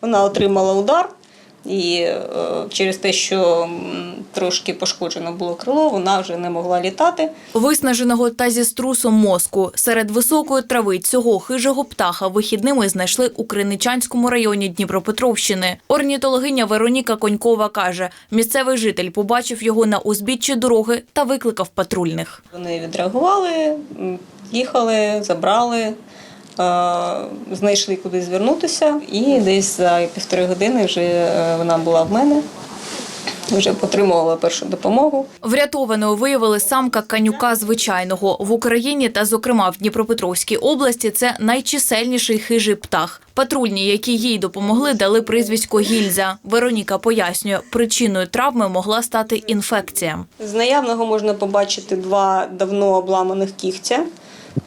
Вона отримала удар, і е, через те, що трошки пошкоджено було крило, вона вже не могла літати. Виснаженого та зі струсом мозку серед високої трави цього хижого птаха вихідними знайшли у Криничанському районі Дніпропетровщини. Орнітологиня Вероніка Конькова каже, місцевий житель побачив його на узбіччі дороги та викликав патрульних. Вони відреагували, їхали, забрали, знайшли куди звернутися, і десь за півтори години вже е, вона була в мене, вже отримувала першу допомогу. Врятованою виявили самка канюка звичайного в Україні та, зокрема, в Дніпропетровській області. Це найчисельніший хижий птах. Патрульні, які їй допомогли, дали прізвисько гільза. Вероніка пояснює, причиною травми могла стати інфекція. З наявного можна побачити два давно обламаних кігтя.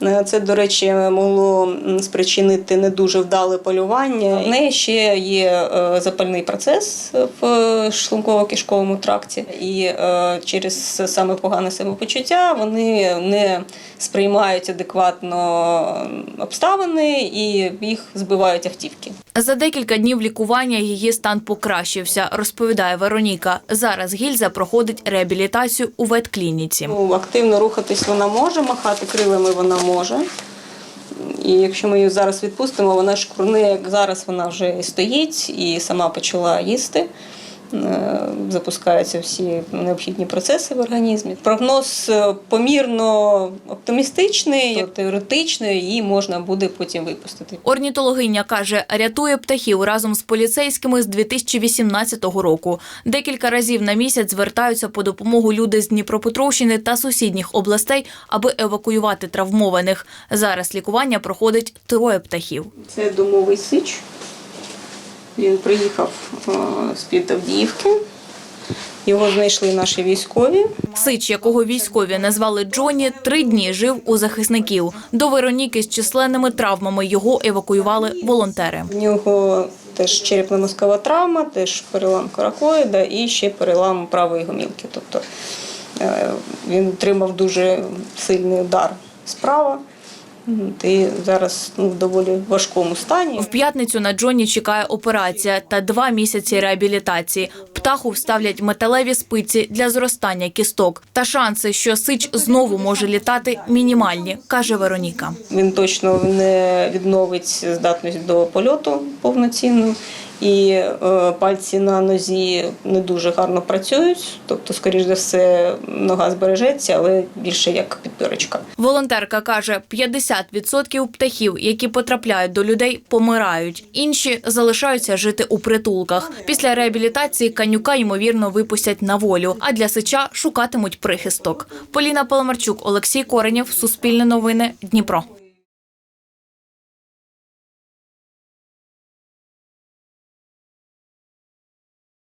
Е, Це, до речі, могло спричинити не дуже вдале полювання. В неї ще є е, запальний процес в шлунково-кишковому тракті, і е, через саме погане самопочуття вони не сприймають адекватно обставини і їх збивають автівки. За декілька днів лікування її стан покращився, розповідає Вероніка. Зараз гільза проходить реабілітацію у ветклініці. Ну, активно рухатись вона може, махати крилами вона може. І якщо ми її зараз відпустимо, вона шкурне, як зараз вона вже стоїть і сама почала їсти. Е, Запускаються всі необхідні процеси в організмі. Прогноз е, помірно оптимістичний, теоретично її можна буде потім випустити. Орнітологиня каже, рятує птахів разом з поліцейськими з 2018 року. Декілька разів на місяць звертаються по допомогу люди з Дніпропетровщини та сусідніх областей, аби евакуювати травмованих. Зараз лікування проходить троє птахів. Це домовий сич. Він приїхав е, з-під Авдіївки. Його знайшли наші військові. Сич, якого військові назвали Джоні, три дні жив у захисників. До Вероніки з численними травмами його евакуювали волонтери. В нього теж черепно-мозкова травма, теж перелам коракоїда і ще перелам правої гомілки. Тобто е, він отримав дуже сильний удар справа. І зараз ну, в доволі важкому стані. В п'ятницю на Джоні чекає операція та два місяці реабілітації. Птаху вставлять металеві спиці для зростання кісток. Та шанси, що сич знову може літати, мінімальні, каже Вероніка. Він точно не відновить здатність до польоту повноцінно. І е, пальці на нозі не дуже гарно працюють. Тобто, скоріш за все, нога збережеться, але більше як підпірочка. Волонтерка каже, 50% птахів, які потрапляють до людей, помирають. Інші залишаються жити у притулках. Після реабілітації канюка ймовірно випустять на волю, а для сича шукатимуть прихисток. Поліна Паламарчук, Олексій Коренєв, Суспільне новини, Дніпро.